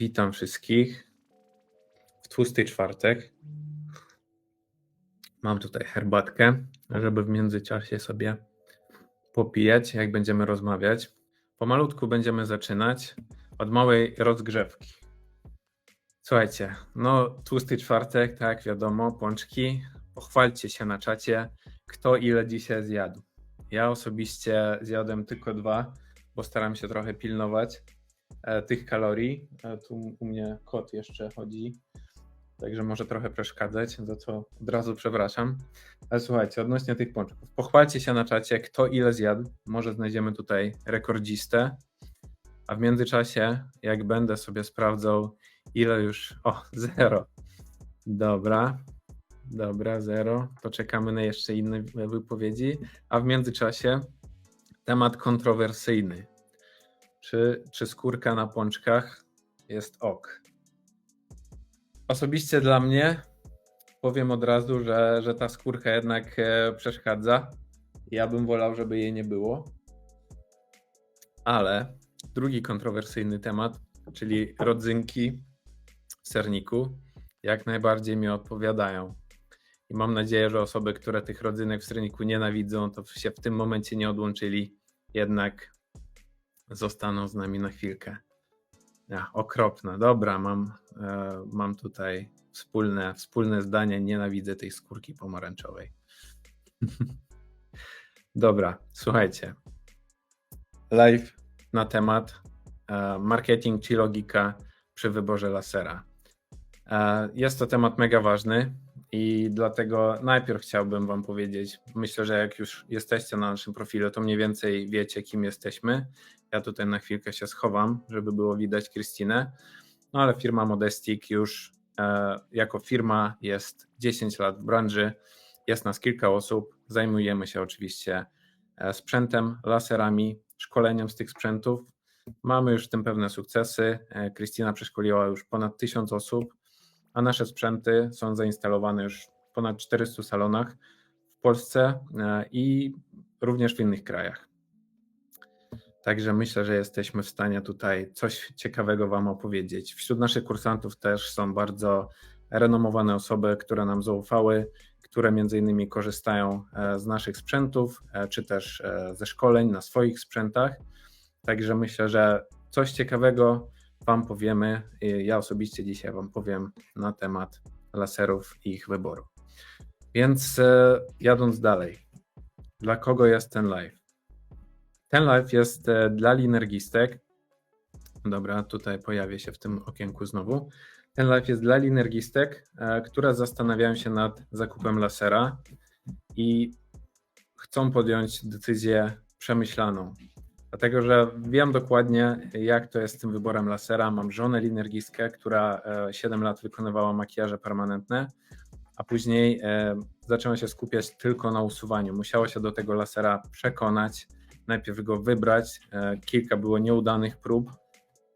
Witam wszystkich w tłusty czwartek. Mam tutaj herbatkę, żeby w międzyczasie sobie popijać, jak będziemy rozmawiać. Pomalutku będziemy zaczynać od małej rozgrzewki. Słuchajcie, no tłusty czwartek, tak wiadomo, pączki. Pochwalcie się na czacie, kto ile dzisiaj zjadł. Ja osobiście zjadłem tylko dwa, bo staram się trochę pilnować tych kalorii. E, tu u mnie kot jeszcze chodzi, także może trochę przeszkadzać, za co od razu przepraszam. Ale słuchajcie, odnośnie tych pączków, pochwalcie się na czacie, kto ile zjadł. Może znajdziemy tutaj rekordzistę. A w międzyczasie, jak będę sobie sprawdzał, ile już. O, zero. Dobra, dobra, zero. Poczekamy na jeszcze inne wypowiedzi. A w międzyczasie temat kontrowersyjny. Czy, czy skórka na pączkach jest ok? Osobiście dla mnie powiem od razu, że, że ta skórka jednak e, przeszkadza. Ja bym wolał, żeby jej nie było. Ale drugi kontrowersyjny temat, czyli rodzynki w serniku, jak najbardziej mi odpowiadają. I mam nadzieję, że osoby, które tych rodzynek w serniku nienawidzą, to się w tym momencie nie odłączyli, jednak zostaną z nami na chwilkę. Ja, okropne. Dobra, mam, e, mam tutaj wspólne, wspólne zdanie. Nienawidzę tej skórki pomarańczowej. Dobra, słuchajcie. Live na temat e, marketing czy logika przy wyborze lasera. E, jest to temat mega ważny i dlatego najpierw chciałbym Wam powiedzieć, myślę, że jak już jesteście na naszym profilu, to mniej więcej wiecie, kim jesteśmy. Ja tutaj na chwilkę się schowam, żeby było widać Krystynę. No ale firma Modestik już e, jako firma jest 10 lat w branży, jest nas kilka osób, zajmujemy się oczywiście e, sprzętem, laserami, szkoleniem z tych sprzętów. Mamy już w tym pewne sukcesy. E, Krystyna przeszkoliła już ponad 1000 osób, a nasze sprzęty są zainstalowane już w ponad 400 salonach w Polsce e, i również w innych krajach. Także myślę, że jesteśmy w stanie tutaj coś ciekawego Wam opowiedzieć. Wśród naszych kursantów też są bardzo renomowane osoby, które nam zaufały, które między innymi korzystają e, z naszych sprzętów, e, czy też ze szkoleń na swoich sprzętach. Także myślę, że coś ciekawego Wam powiemy. Ja osobiście dzisiaj Wam powiem na temat laserów i ich wyboru. Więc jadąc dalej, dla kogo jest ten live? Ten live jest dla linergistek. Dobra, tutaj pojawię się w tym okienku znowu. Ten live jest dla linergistek, e, które zastanawiają się nad zakupem lasera i chcą podjąć decyzję przemyślaną. Dlatego, że wiem dokładnie, jak to jest z tym wyborem lasera. Mam żonę linergistkę, która 7 e, lat wykonywała makijaże permanentne, a później e, zaczęła się skupiać tylko na usuwaniu. Musiała się do tego lasera przekonać, najpierw go wybrać. Kilka było nieudanych prób,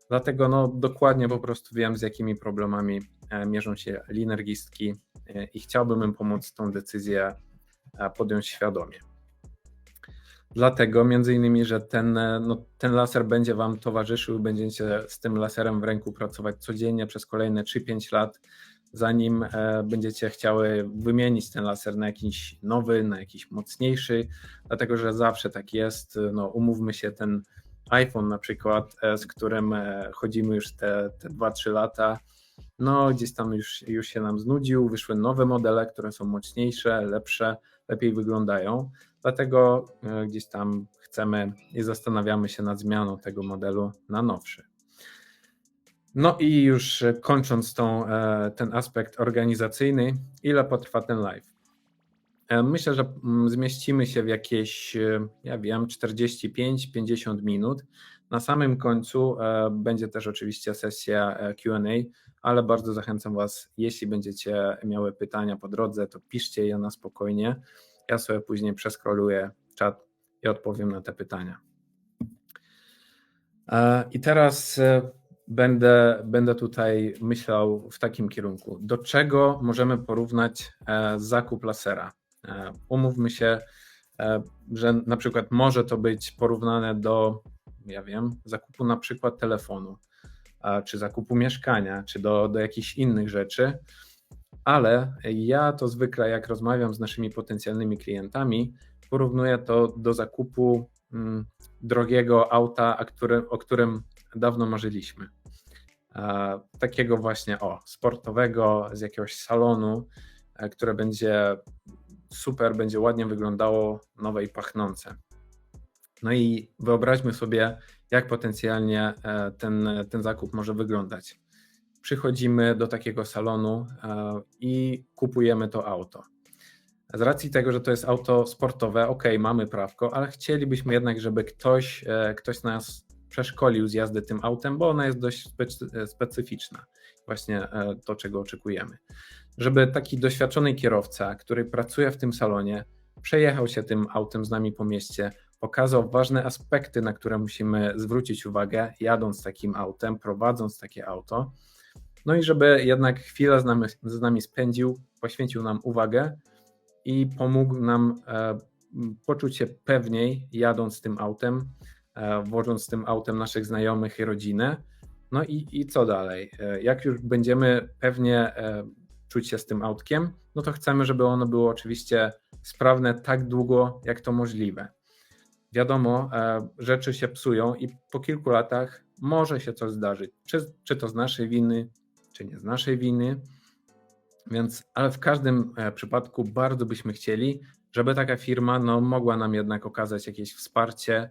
Dlatego no, dokładnie po prostu wiem, z jakimi problemami e, mierzą się linergistki e, i chciałbym im pomóc tą decyzję e, podjąć świadomie. Dlatego między innymi, że ten, no, ten laser będzie Wam towarzyszył, będziecie z tym laserem w ręku pracować codziennie przez kolejne 3-5 lat, zanim będziecie chciały wymienić ten laser na jakiś nowy, na jakiś mocniejszy, dlatego że zawsze tak jest. No, umówmy się, ten iPhone na przykład, e, z którym e, chodzimy już te, te 2-3 lata, no gdzieś tam już, już się nam znudził, wyszły nowe modele, które są mocniejsze, lepsze, lepiej wyglądają, dlatego e, gdzieś tam chcemy i zastanawiamy się nad zmianą tego modelu na nowszy. No i już kończąc tą, ten aspekt organizacyjny, ile potrwa ten live? E, myślę, że mm, zmieścimy się w jakieś, e, ja wiem, 45-50 minut. Na samym końcu e, będzie też oczywiście sesja QA, ale bardzo zachęcam Was, jeśli będziecie miały pytania po drodze, to piszcie je na spokojnie. Ja sobie później przeskroluję czat i odpowiem na te pytania. I teraz będę, będę tutaj myślał w takim kierunku. Do czego możemy porównać zakup lasera? E, umówmy się, e, że na przykład może to być porównane do, ja wiem, zakupu na przykład telefonu. czy zakupu mieszkania, czy do, do jakichś innych rzeczy. Ale ja to zwykle, jak rozmawiam z naszymi potencjalnymi klientami, porównuję to do zakupu mm, drogiego auta, o którym dawno marzyliśmy. E, takiego właśnie o sportowego z jakiegoś salonu, e, które będzie super, będzie ładnie wyglądało, nowe i pachnące. No i wyobraźmy sobie, jak potencjalnie e, ten, ten zakup może wyglądać. Przychodzimy do takiego salonu i kupujemy to auto. Z racji tego, że to jest auto sportowe, ok, mamy prawko, ale chcielibyśmy jednak, żeby ktoś, ktoś nas przeszkolił z jazdy tym autem, bo ona jest dość specyficzna. Właśnie e, to, czego oczekujemy. Żeby taki doświadczony kierowca, który pracuje w tym salonie, przejechał się tym autem z nami po mieście, pokazał ważne aspekty, na które musimy zwrócić uwagę, jadąc takim autem, prowadząc takie auto. No i żeby jednak chwilę z nami, z nami spędził, poświęcił nam uwagę i pomógł nam e, poczuć się pewniej jadąc tym autem, E, wożąc tym autem naszych znajomych i rodzinę. No i, i co dalej? E, jak już będziemy pewnie e, czuć się z tym autkiem, no to chcemy, żeby ono było oczywiście sprawne tak długo, jak to możliwe. Wiadomo, rzeczy się psują i po kilku latach może się coś zdarzyć. Czy, czy to z naszej winy, czy nie z naszej winy. Więc, ale w każdym przypadku bardzo byśmy chcieli, żeby taka firma no, mogła nam jednak okazać jakieś wsparcie,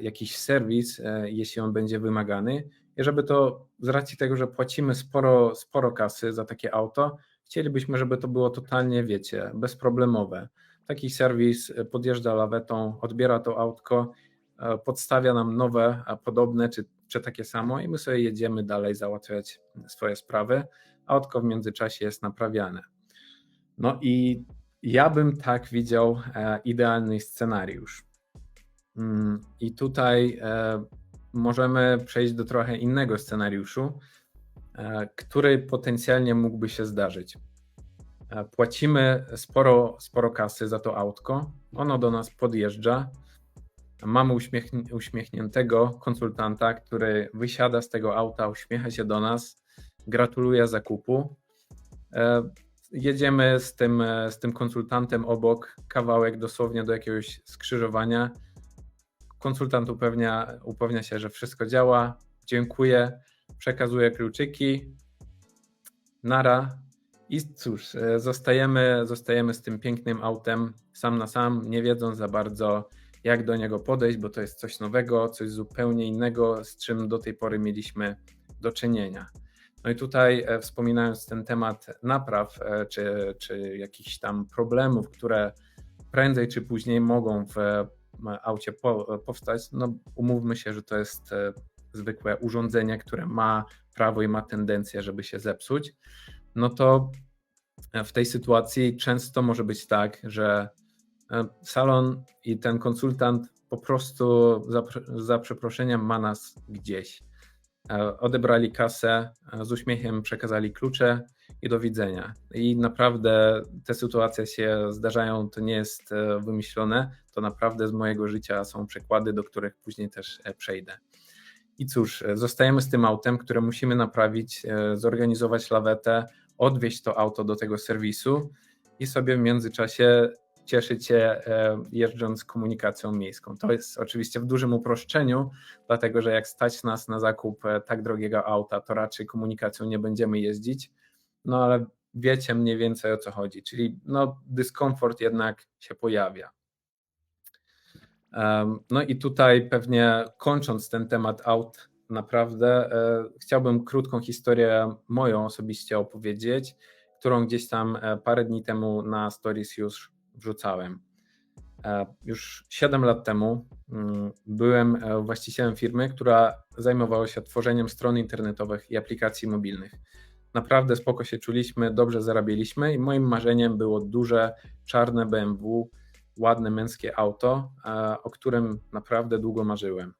jakiś serwis, e, jeśli on będzie wymagany. I żeby to z racji tego, że płacimy sporo, sporo kasy za takie auto, chcielibyśmy, żeby to było totalnie, wiecie, bezproblemowe. Taki serwis e, podjeżdża lawetą, odbiera to autko, e, podstawia nam nowe, podobne czy, czy takie samo i my sobie jedziemy dalej załatwiać swoje sprawy. Autko w międzyczasie jest naprawiane. No i ja bym tak widział idealny scenariusz. Mm, I tutaj e, możemy przejść do trochę innego scenariuszu, e, który potencjalnie mógłby się zdarzyć. E, płacimy sporo, sporo kasy za to autko, ono do nas podjeżdża. Mamy uśmiechniętego konsultanta, który wysiada z tego auta, uśmiecha się do nas, gratuluje zakupu. Jedziemy z tym, z tym konsultantem obok, kawałek dosłownie do jakiegoś skrzyżowania Konsultant upewnia, upewnia się, że wszystko działa. Dziękuję, przekazuje kluczyki. Nara. I cóż, e, zostajemy, zostajemy z tym pięknym autem sam na sam, nie wiedząc za bardzo, jak do niego podejść, bo to jest coś nowego, coś zupełnie innego, z czym do tej pory mieliśmy do czynienia. No i tutaj e, wspominając ten temat napraw, e, czy, czy jakichś tam problemów, które prędzej czy później mogą w aucie po, powstać, no umówmy się, że to jest zwykłe urządzenie, które ma prawo i ma tendencję, żeby się zepsuć, no to w tej sytuacji często może być tak, że e, salon i ten konsultant po prostu za, za przeproszeniem ma nas gdzieś. E, odebrali kasę, z uśmiechem przekazali klucze i do widzenia. I naprawdę te sytuacje się zdarzają, to nie jest e, wymyślone, to naprawdę z mojego życia są przykłady, do których później też e, przejdę. I cóż, e, zostajemy z tym autem, które musimy naprawić, zorganizować lawetę, odwieźć to auto do tego serwisu i sobie w międzyczasie cieszyć się jeżdżąc komunikacją miejską. To jest oczywiście w dużym uproszczeniu, dlatego że jak stać nas na zakup tak drogiego auta, to raczej komunikacją nie będziemy jeździć, no ale wiecie mniej więcej o co chodzi, czyli no, dyskomfort jednak się pojawia. No i tutaj pewnie kończąc ten temat aut, naprawdę e, chciałbym krótką historię moją osobiście opowiedzieć, którą gdzieś tam e, parę dni temu na stories już wrzucałem. E, już 7 lat temu mm, byłem właścicielem firmy, która zajmowała się tworzeniem stron internetowych i aplikacji mobilnych naprawdę spoko się czuliśmy, dobrze zarabialiśmy i moim marzeniem było duże, czarne BMW, ładne męskie auto, o którym naprawdę długo marzyłem.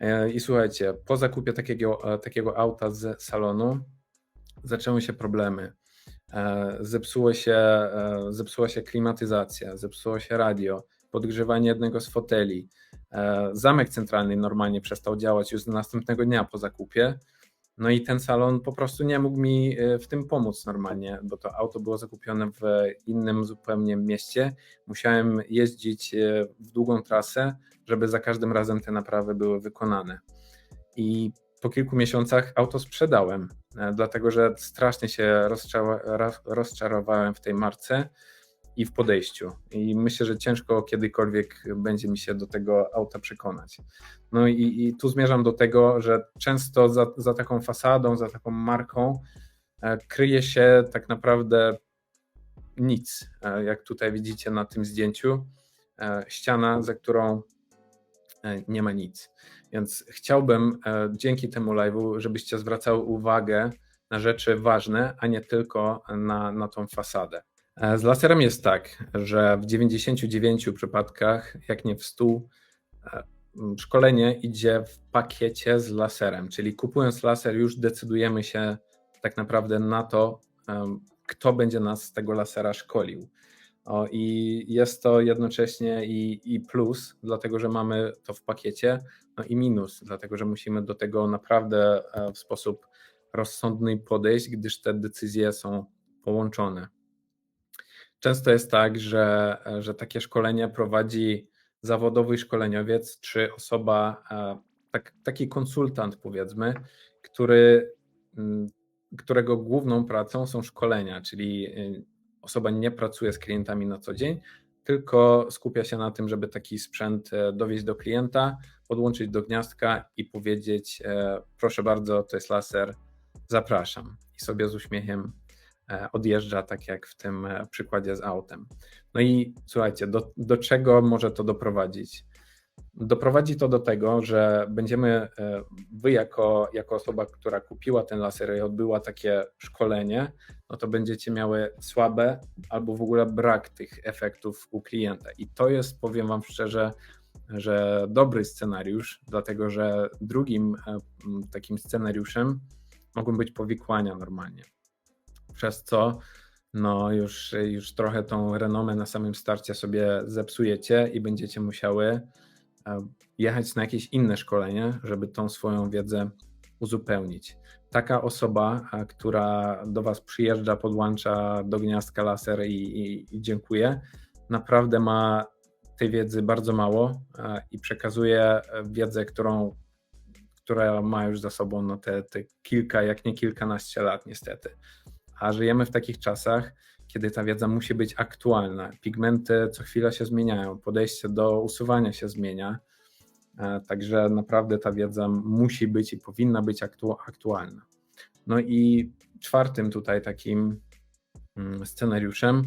E, I słuchajcie, po zakupie takiego, e, takiego auta z salonu zaczęły się problemy. E, zepsuło się, zepsuła się klimatyzacja, zepsuło się radio, podgrzewanie jednego z foteli. E, zamek centralny normalnie przestał działać już następnego dnia po zakupie. No i ten salon po prostu nie mógł mi e, w tym pomóc normalnie, bo to auto było zakupione w innym zupełnie mieście. Musiałem jeździć e, w długą trasę, żeby za każdym razem te naprawy były wykonane. I po kilku miesiącach auto sprzedałem, dlatego że strasznie się rozczarowałem w tej marce i w podejściu. I myślę, że ciężko kiedykolwiek będzie mi się do tego auta przekonać. No i, i tu zmierzam do tego, że często za, za taką fasadą, za taką marką e, kryje się tak naprawdę nic. E, jak tutaj widzicie na tym zdjęciu, e, ściana, za którą nie ma nic. Więc chciałbym dzięki temu live'u, żebyście zwracały uwagę na rzeczy ważne, a nie tylko na, na tą fasadę. E, z laserem jest tak, że w 99 przypadkach, jak nie w 100, e, szkolenie idzie w pakiecie z laserem, czyli kupując laser już decydujemy się tak naprawdę na to, kto będzie nas z tego lasera szkolił. O, I jest to jednocześnie i, i plus, dlatego że mamy to w pakiecie, no i minus, dlatego że musimy do tego naprawdę e, w sposób rozsądny podejść, gdyż te decyzje są połączone. Często jest tak, że, że takie szkolenie prowadzi zawodowy szkoleniowiec czy osoba, e, tak, taki konsultant powiedzmy, który, mm, którego główną pracą są szkolenia, czyli y, osoba nie pracuje z klientami na co dzień, tylko skupia się na tym, żeby taki sprzęt e, dowieść do klienta, podłączyć do gniazdka i powiedzieć: e, Proszę bardzo, to jest laser, zapraszam. I sobie z uśmiechem E, odjeżdża, tak jak w tym e, przykładzie z autem. No i słuchajcie, do, do czego może to doprowadzić? Doprowadzi to do tego, że będziemy, e, wy jako, jako osoba, która kupiła ten laser i odbyła takie szkolenie, no to będziecie miały słabe albo w ogóle brak tych efektów u klienta. I to jest, powiem Wam szczerze, że dobry scenariusz, dlatego że drugim takim scenariuszem mogą być powikłania normalnie przez co no już, już trochę tą renomę na samym starcie sobie zepsujecie i będziecie musiały e, jechać na jakieś inne szkolenie, żeby tą swoją wiedzę uzupełnić. Taka osoba, e, która do Was przyjeżdża, podłącza do gniazdka laser i, i, i dziękuję, naprawdę ma tej wiedzy bardzo mało e, i przekazuje wiedzę, którą, która ma już za sobą no te, te kilka, jak nie kilkanaście lat niestety a żyjemy w takich czasach, kiedy ta wiedza musi być aktualna. Pigmenty co chwila się zmieniają, podejście do usuwania się zmienia. E, także naprawdę ta wiedza musi być i powinna być aktu aktualna. No i czwartym tutaj takim mm, scenariuszem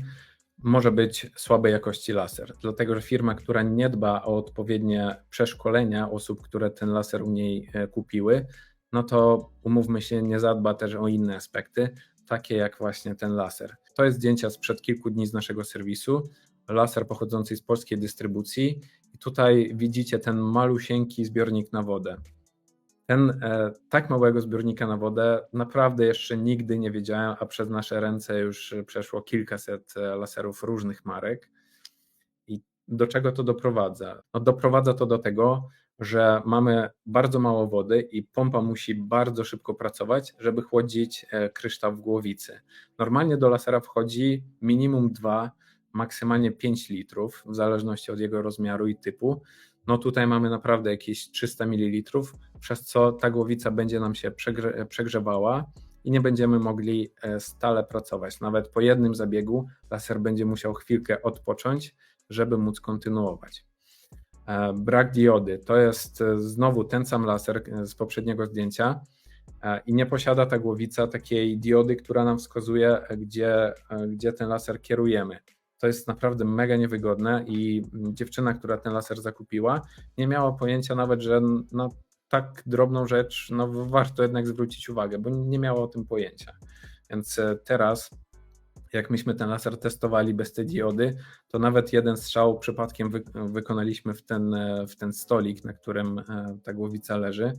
może być słabej jakości laser, dlatego że firma, która nie dba o odpowiednie przeszkolenia osób, które ten laser u niej e, kupiły, no to umówmy się, nie zadba też o inne aspekty, takie jak właśnie ten laser. To jest zdjęcia sprzed kilku dni z naszego serwisu. Laser pochodzący z polskiej dystrybucji. I tutaj widzicie ten malusieńki zbiornik na wodę. Ten e, tak małego zbiornika na wodę naprawdę jeszcze nigdy nie wiedziałem, a przez nasze ręce już przeszło kilkaset e, laserów różnych marek. I do czego to doprowadza? No, doprowadza to do tego, że mamy bardzo mało wody i pompa musi bardzo szybko pracować, żeby chłodzić e, kryształ w głowicy. Normalnie do lasera wchodzi minimum 2, maksymalnie 5 litrów, w zależności od jego rozmiaru i typu. No tutaj mamy naprawdę jakieś 300 ml, przez co ta głowica będzie nam się przegrze przegrzewała i nie będziemy mogli e, stale pracować. Nawet po jednym zabiegu laser będzie musiał chwilkę odpocząć, żeby móc kontynuować. E, brak diody to jest e, znowu ten sam laser e, z poprzedniego zdjęcia i nie posiada ta głowica takiej diody, która nam wskazuje, gdzie, gdzie ten laser kierujemy. To jest naprawdę mega niewygodne i dziewczyna, która ten laser zakupiła, nie miała pojęcia nawet, że na tak drobną rzecz no, warto jednak zwrócić uwagę, bo nie miała o tym pojęcia. Więc teraz jak myśmy ten laser testowali bez tej diody, to nawet jeden strzał przypadkiem wy, wykonaliśmy w ten, w ten stolik, na którym e, ta głowica leży.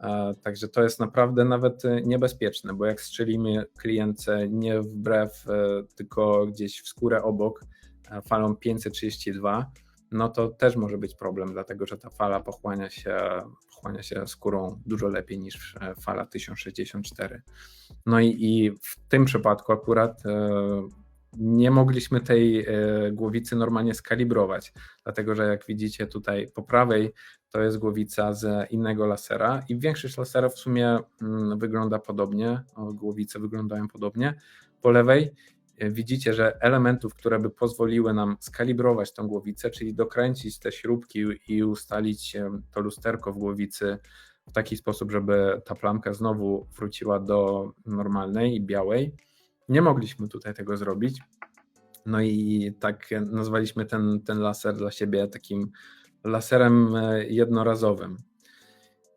E, także to jest naprawdę nawet niebezpieczne, bo jak strzelimy klientce nie wbrew, e, tylko gdzieś w skórę obok falą 532, no to też może być problem, dlatego że ta fala pochłania się, pochłania się skórą dużo lepiej niż e, fala 1064. No i, i w tym przypadku akurat e, nie mogliśmy tej e, głowicy normalnie skalibrować, dlatego że jak widzicie tutaj po prawej to jest głowica z innego lasera i większość laserów w sumie mm, wygląda podobnie, głowice wyglądają podobnie. Po lewej widzicie, że elementów, które by pozwoliły nam skalibrować tą głowicę, czyli dokręcić te śrubki i ustalić to lusterko w głowicy w taki sposób, żeby ta plamka znowu wróciła do normalnej i białej, nie mogliśmy tutaj tego zrobić. No i tak nazwaliśmy ten, ten laser dla siebie takim laserem e, jednorazowym.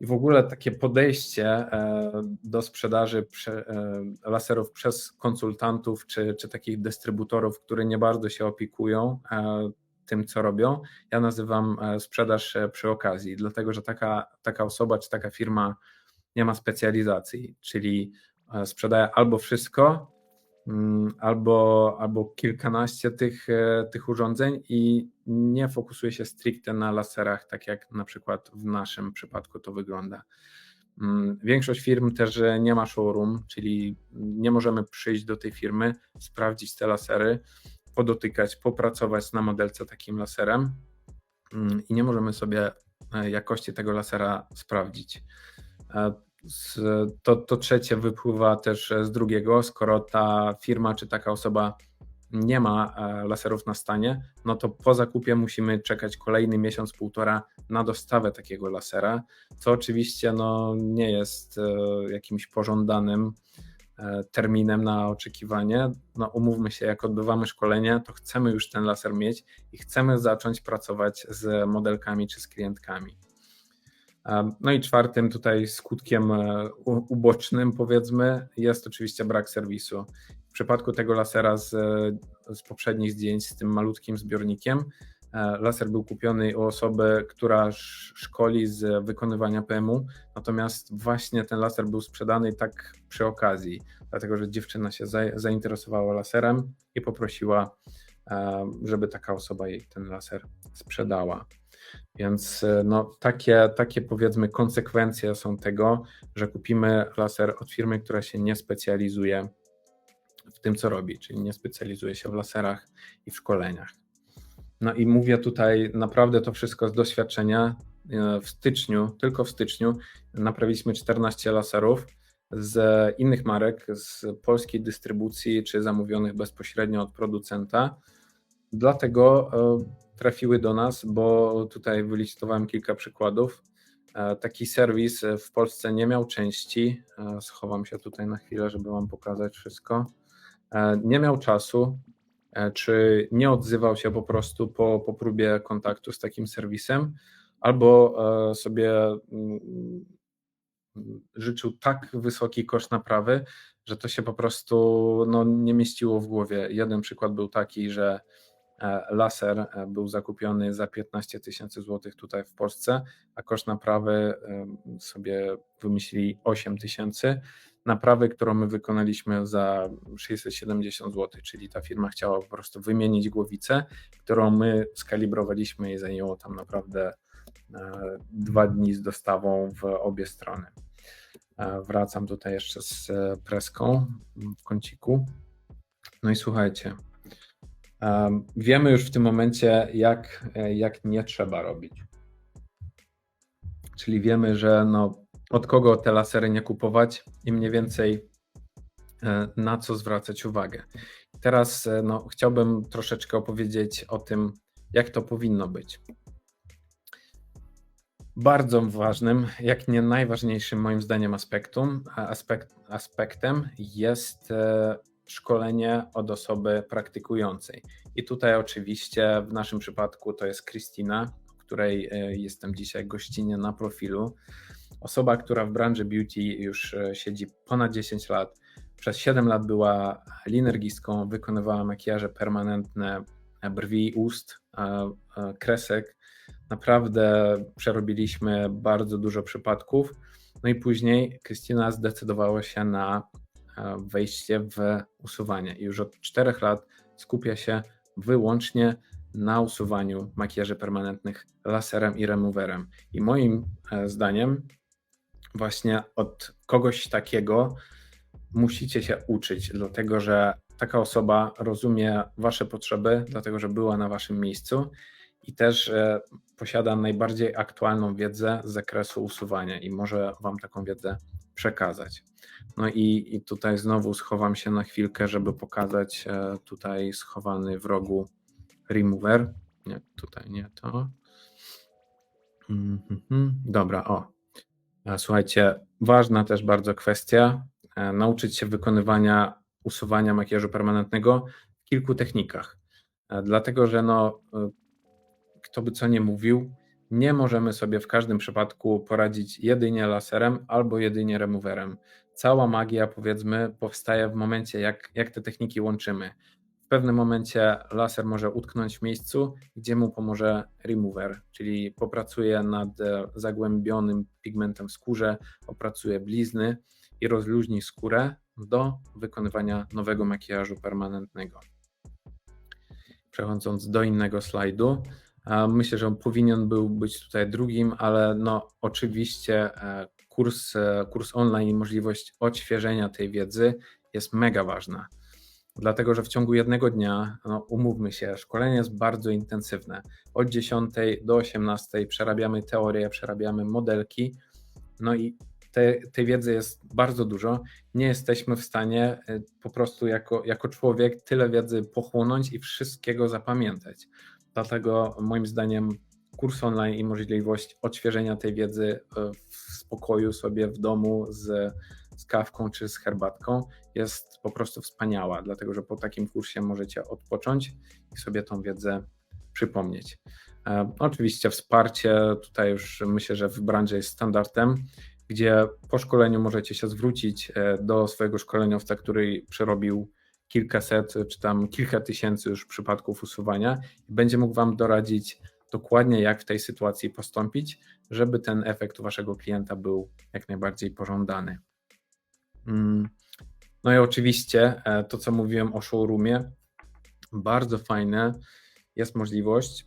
I w ogóle takie podejście e, do sprzedaży e, laserów przez konsultantów czy, czy takich dystrybutorów, które nie bardzo się opiekują tym, co robią, ja nazywam sprzedaż przy okazji, dlatego że taka, taka osoba czy taka firma nie ma specjalizacji, czyli sprzedaje albo wszystko, Mm, albo, albo kilkanaście tych, e, tych urządzeń i nie fokusuje się stricte na laserach, tak jak na przykład w naszym przypadku to wygląda. Mm, większość firm też nie ma showroom, czyli nie możemy przyjść do tej firmy, sprawdzić te lasery, podotykać, popracować na modelce takim laserem mm, i nie możemy sobie e, jakości tego lasera sprawdzić. E, to, to trzecie wypływa też z drugiego, skoro ta firma czy taka osoba nie ma e, laserów na stanie, no to po zakupie musimy czekać kolejny miesiąc, półtora na dostawę takiego lasera, co oczywiście no, nie jest e, jakimś pożądanym e, terminem na oczekiwanie. No, umówmy się, jak odbywamy szkolenie, to chcemy już ten laser mieć i chcemy zacząć pracować z modelkami czy z klientkami. No i czwartym tutaj skutkiem ubocznym, powiedzmy, jest oczywiście brak serwisu. Przypadku tego lasera z, z poprzednich zdjęć z tym malutkim zbiornikiem, e, laser był kupiony u osoby, która szkoli z wykonywania PM-u, natomiast właśnie ten laser był sprzedany tak przy okazji, dlatego że dziewczyna się zainteresowała laserem i poprosiła, e, żeby taka osoba jej ten laser sprzedała. Więc e, no, takie, takie powiedzmy konsekwencje są tego, że kupimy laser od firmy, która się nie specjalizuje w tym, co robi, czyli nie specjalizuje się w laserach i w szkoleniach. No i mówię tutaj naprawdę to wszystko z doświadczenia. E, w styczniu, tylko w styczniu, naprawiliśmy 14 laserów z innych marek, z polskiej dystrybucji czy zamówionych bezpośrednio od producenta. Dlatego e, trafiły do nas, bo tutaj wylicytowałem kilka przykładów. E, taki serwis w Polsce nie miał części. Schowam się tutaj na chwilę, żeby Wam pokazać wszystko. E, nie miał czasu, czy nie odzywał się po prostu po, po próbie kontaktu z takim serwisem, albo sobie mm, życzył tak wysoki koszt naprawy, że to się po prostu no, nie mieściło w głowie. Jeden przykład był taki, że E, laser e, był zakupiony za 15 tysięcy złotych tutaj w Polsce, a koszt naprawy sobie wymyślili 8 tysięcy. Naprawy, którą my wykonaliśmy za 670 zł, czyli ta firma chciała po prostu wymienić głowicę, którą my skalibrowaliśmy i zajęło tam naprawdę e, dwa dni z dostawą w obie strony. Wracam tutaj jeszcze z preską w kąciku. No i słuchajcie, Wiemy już w tym momencie, jak, jak nie trzeba robić. Czyli wiemy, że no, od kogo te lasery nie kupować i mniej więcej e, na co zwracać uwagę. Teraz e, no, chciałbym troszeczkę opowiedzieć o tym, jak to powinno być. Bardzo ważnym, jak nie najważniejszym moim zdaniem aspektem, aspekt, aspektem jest e, szkolenie od osoby praktykującej. I tutaj oczywiście w naszym przypadku to jest Kristina, której jestem dzisiaj gościnnie na profilu. Osoba, która w branży beauty już e, siedzi ponad 10 lat. Przez 7 lat była linergistką, wykonywała makijaże permanentne brwi, ust, kresek. Naprawdę przerobiliśmy bardzo dużo przypadków. No i później Krystyna zdecydowała się na wejście w usuwanie i już od czterech lat skupia się wyłącznie na usuwaniu makijaży permanentnych laserem i removerem. I moim e, zdaniem, właśnie od kogoś takiego musicie się uczyć, dlatego że taka osoba rozumie Wasze potrzeby, dlatego że była na Waszym miejscu i też e, posiada najbardziej aktualną wiedzę z zakresu usuwania i może Wam taką wiedzę przekazać. No i, i tutaj znowu schowam się na chwilkę, żeby pokazać e, tutaj schowany w rogu remover. Nie, tutaj nie to. Mhm, dobra, o. E, słuchajcie, ważna też bardzo kwestia, nauczyć się wykonywania usuwania makijażu permanentnego w kilku technikach. Dlatego, że no, kto by co nie mówił, nie możemy sobie w każdym przypadku poradzić jedynie laserem albo jedynie removerem. Cała magia, powiedzmy, powstaje w momencie, jak, jak te techniki łączymy. W pewnym momencie laser może utknąć w miejscu, gdzie mu pomoże remover, czyli popracuje nad e, zagłębionym pigmentem w skórze, opracuje blizny i rozluźni skórę do wykonywania nowego makijażu permanentnego. Przechodząc do innego slajdu, Myślę, że on powinien był być tutaj drugim, ale no oczywiście e, kurs, e, kurs online i możliwość odświeżenia tej wiedzy jest mega ważna. Dlatego, że w ciągu jednego dnia, no umówmy się, szkolenie jest bardzo intensywne. Od 10 do 18 przerabiamy teorię, przerabiamy modelki, no i te, tej wiedzy jest bardzo dużo. Nie jesteśmy w stanie e, po prostu jako, jako człowiek tyle wiedzy pochłonąć i wszystkiego zapamiętać. Dlatego moim zdaniem kurs online i możliwość odświeżenia tej wiedzy e, w spokoju sobie w domu z, z kawką czy z herbatką jest po prostu wspaniała, dlatego że po takim kursie możecie odpocząć i sobie tą wiedzę przypomnieć. E, oczywiście wsparcie tutaj już myślę, że w branży jest standardem, gdzie po szkoleniu możecie się zwrócić e, do swojego szkoleniowca, który przerobił kilkaset czy tam kilka tysięcy już przypadków usuwania i będzie mógł Wam doradzić dokładnie, jak w tej sytuacji postąpić, żeby ten efekt Waszego klienta był jak najbardziej pożądany. Mm. No i oczywiście e, to, co mówiłem o showroomie, bardzo fajne jest możliwość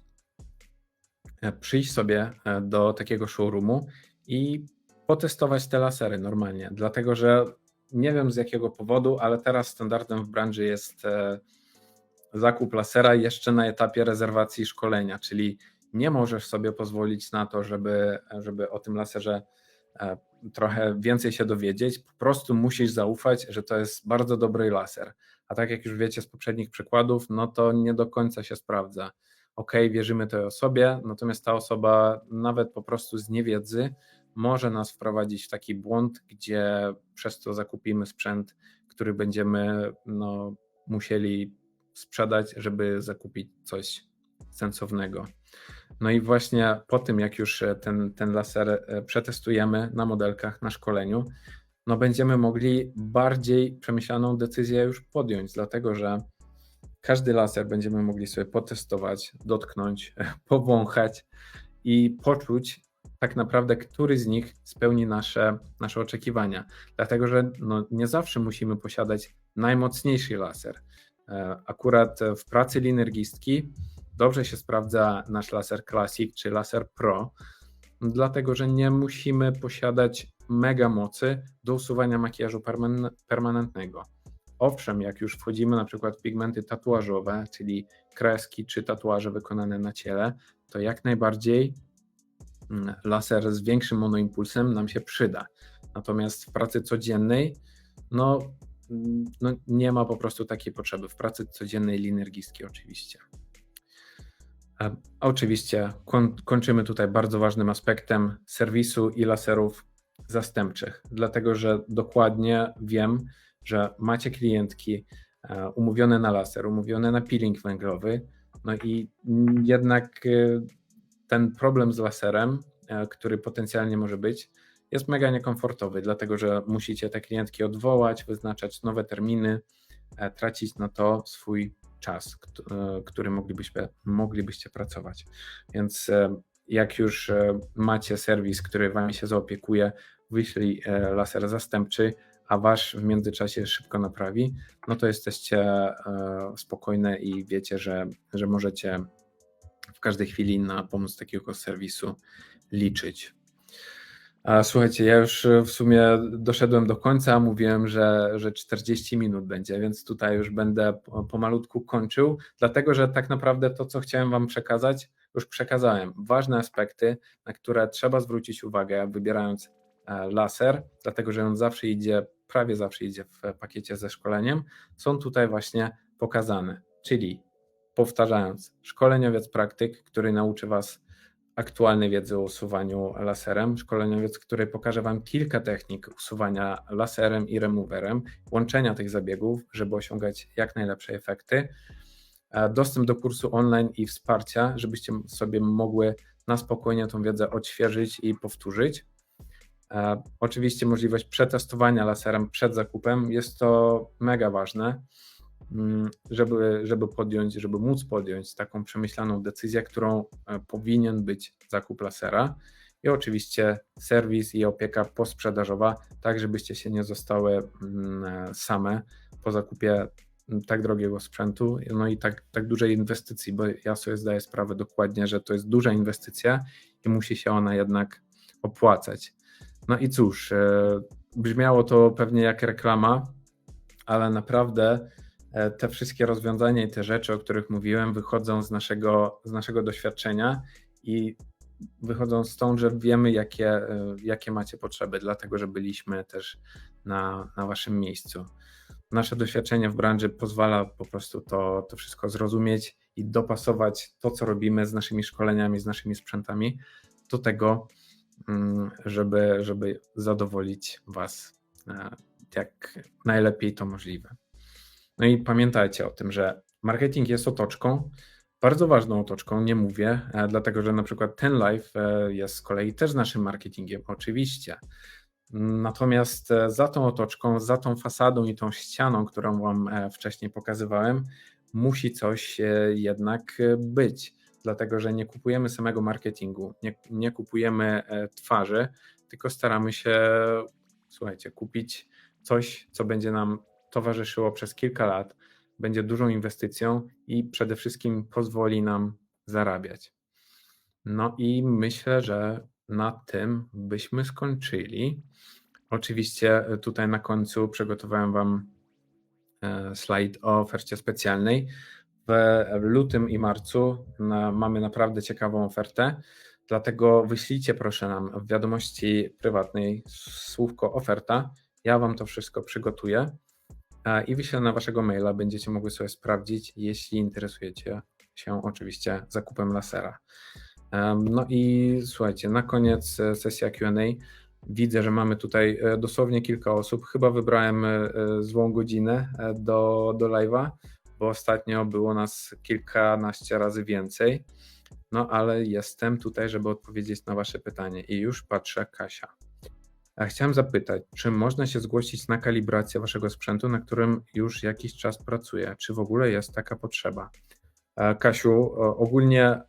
e, przyjść sobie e, do takiego showroomu i potestować te lasery normalnie, dlatego że nie wiem z jakiego powodu, ale teraz standardem w branży jest zakup lasera jeszcze na etapie rezerwacji szkolenia, czyli nie możesz sobie pozwolić na to, żeby, żeby o tym laserze trochę więcej się dowiedzieć. Po prostu musisz zaufać, że to jest bardzo dobry laser. A tak jak już wiecie z poprzednich przykładów, no to nie do końca się sprawdza. Ok, wierzymy tej osobie, natomiast ta osoba nawet po prostu z niewiedzy może nas wprowadzić w taki błąd, gdzie przez to zakupimy sprzęt, który będziemy no, musieli sprzedać, żeby zakupić coś sensownego. No i właśnie po tym, jak już ten, ten laser e, przetestujemy na modelkach, na szkoleniu, no będziemy mogli bardziej przemyślaną decyzję już podjąć, dlatego że każdy laser będziemy mogli sobie potestować, dotknąć, powąchać i poczuć, tak naprawdę który z nich spełni nasze, nasze oczekiwania. Dlatego, że no, nie zawsze musimy posiadać najmocniejszy laser. E, akurat w pracy linergistki dobrze się sprawdza nasz laser Classic czy laser Pro, dlatego że nie musimy posiadać mega mocy do usuwania makijażu permanentnego. Owszem, jak już wchodzimy na przykład w pigmenty tatuażowe, czyli kreski czy tatuaże wykonane na ciele, to jak najbardziej Mm, laser z większym monoimpulsem nam się przyda. Natomiast w pracy codziennej, no, mm, no nie ma po prostu takiej potrzeby. W pracy codziennej linergistki oczywiście. A oczywiście kończymy tutaj bardzo ważnym aspektem serwisu i laserów zastępczych, dlatego że dokładnie wiem, że macie klientki e, umówione na laser, umówione na peeling węglowy, no i jednak e, ten problem z laserem, e, który potencjalnie może być, jest mega niekomfortowy, dlatego że musicie te klientki odwołać, wyznaczać nowe terminy, e, tracić na to swój czas, e, który moglibyście, moglibyście pracować. Więc jak już macie serwis, który Wami się zaopiekuje, wyślij laser zastępczy, a Wasz w międzyczasie szybko naprawi, no to jesteście spokojne i wiecie, że, że możecie w każdej chwili na pomoc takiego serwisu liczyć. Słuchajcie, ja już w sumie doszedłem do końca, mówiłem, że, że 40 minut będzie, więc tutaj już będę pomalutku kończył, dlatego że tak naprawdę to, co chciałem Wam przekazać, już przekazałem. Ważne aspekty, na które trzeba zwrócić uwagę, wybierając e, laser, dlatego że on zawsze idzie, prawie zawsze idzie w pakiecie ze szkoleniem, są tutaj właśnie pokazane. Czyli powtarzając, szkoleniowiec praktyk, który nauczy Was aktualnej wiedzy o usuwaniu laserem, szkoleniowiec, który pokaże Wam kilka technik usuwania laserem i removerem, łączenia tych zabiegów, żeby osiągać jak najlepsze efekty, dostęp do kursu online i wsparcia, żebyście sobie mogły na spokojnie tą wiedzę odświeżyć i powtórzyć. Oczywiście możliwość przetestowania laserem przed zakupem jest to mega ważne. Mm, żeby, żeby podjąć, żeby móc podjąć taką przemyślaną decyzję, którą e, powinien być zakup lasera. I oczywiście serwis i opieka posprzedażowa, tak żebyście się nie zostały mm, same po zakupie mm, tak drogiego sprzętu, no i tak, tak dużej inwestycji, bo ja sobie zdaję sprawę dokładnie, że to jest duża inwestycja i musi się ona jednak opłacać. No i cóż, e, brzmiało to pewnie jak reklama, ale naprawdę te wszystkie rozwiązania i te rzeczy, o których mówiłem, wychodzą z naszego, z naszego doświadczenia i wychodzą stąd, że wiemy, jakie, e, jakie macie potrzeby, dlatego że byliśmy też na, na waszym miejscu. Nasze doświadczenie w branży pozwala po prostu to, to wszystko zrozumieć i dopasować to, co robimy z naszymi szkoleniami, z naszymi sprzętami do tego, mm, żeby, żeby zadowolić Was e, jak najlepiej to możliwe. No i pamiętajcie o tym, że marketing jest otoczką, bardzo ważną otoczką, nie mówię, e, dlatego że na przykład ten live e, jest z kolei też naszym marketingiem, oczywiście. Natomiast e, za tą otoczką, za tą fasadą i tą ścianą, którą Wam wcześniej pokazywałem, musi coś jednak być, dlatego że nie kupujemy samego marketingu, nie, nie kupujemy twarzy, tylko staramy się, słuchajcie, kupić coś, co będzie nam towarzyszyło przez kilka lat, będzie dużą inwestycją i przede wszystkim pozwoli nam zarabiać. No i myślę, że na tym byśmy skończyli. Oczywiście tutaj na końcu przygotowałem Wam e, slajd o ofercie specjalnej. W lutym i marcu mamy naprawdę ciekawą ofertę, dlatego wyślijcie proszę nam w wiadomości prywatnej słówko oferta. Ja Wam to wszystko przygotuję i wyślę na waszego maila. Będziecie mogły sobie sprawdzić, jeśli interesujecie się oczywiście zakupem lasera. No i słuchajcie, na koniec e, sesja QA. Widzę, że mamy tutaj e, dosłownie kilka osób. Chyba wybrałem e, złą godzinę do, do live'a, bo ostatnio było nas kilkanaście razy więcej. No ale jestem tutaj, żeby odpowiedzieć na Wasze pytanie. I już patrzę, Kasia. Chciałem zapytać, czy można się zgłosić na kalibrację waszego sprzętu, na którym już jakiś czas pracuję? Czy w ogóle jest taka potrzeba? E, Kasiu, ogólnie e,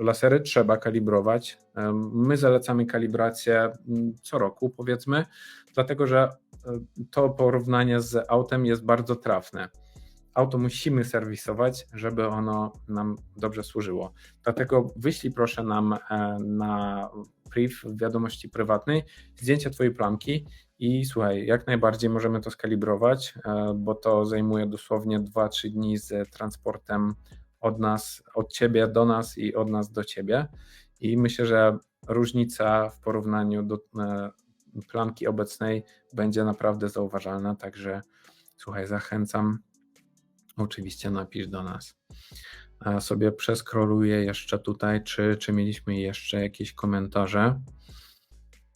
lasery trzeba kalibrować. E, my zalecamy kalibrację mm, co roku, powiedzmy, dlatego że to porównanie z autem jest bardzo trafne. Auto musimy serwisować, żeby ono nam dobrze służyło. Dlatego wyślij proszę nam na priv w wiadomości prywatnej, zdjęcie Twojej plamki i słuchaj, jak najbardziej możemy to skalibrować, e, bo to zajmuje dosłownie 2-3 dni z transportem od nas, od Ciebie do nas i od nas do Ciebie. I myślę, że różnica w porównaniu do e, plamki obecnej będzie naprawdę zauważalna, także słuchaj, zachęcam. Oczywiście napisz do nas sobie przeskroluję jeszcze tutaj, czy, czy mieliśmy jeszcze jakieś komentarze.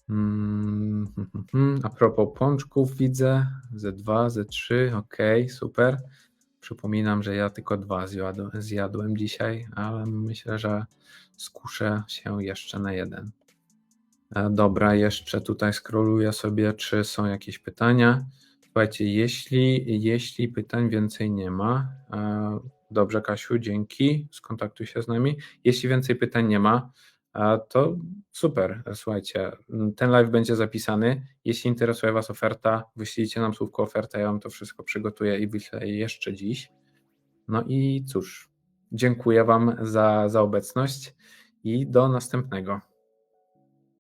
Hmm. A propos pączków widzę, Z2, Z3, ok, super. Przypominam, że ja tylko dwa zjadłem, zjadłem dzisiaj, ale myślę, że skuszę się jeszcze na jeden. E, dobra, jeszcze tutaj skroluję sobie, czy są jakieś pytania. Słuchajcie, jeśli, jeśli pytań więcej nie ma, e, Dobrze, Kasiu, dzięki. Skontaktuj się z nami. Jeśli więcej pytań nie ma, to super. Słuchajcie, ten live będzie zapisany. Jeśli interesuje Was oferta, wyślijcie nam słówko oferta. Ja Wam to wszystko przygotuję i wyślę jeszcze dziś. No i cóż, Dziękuję Wam za, za obecność i do następnego.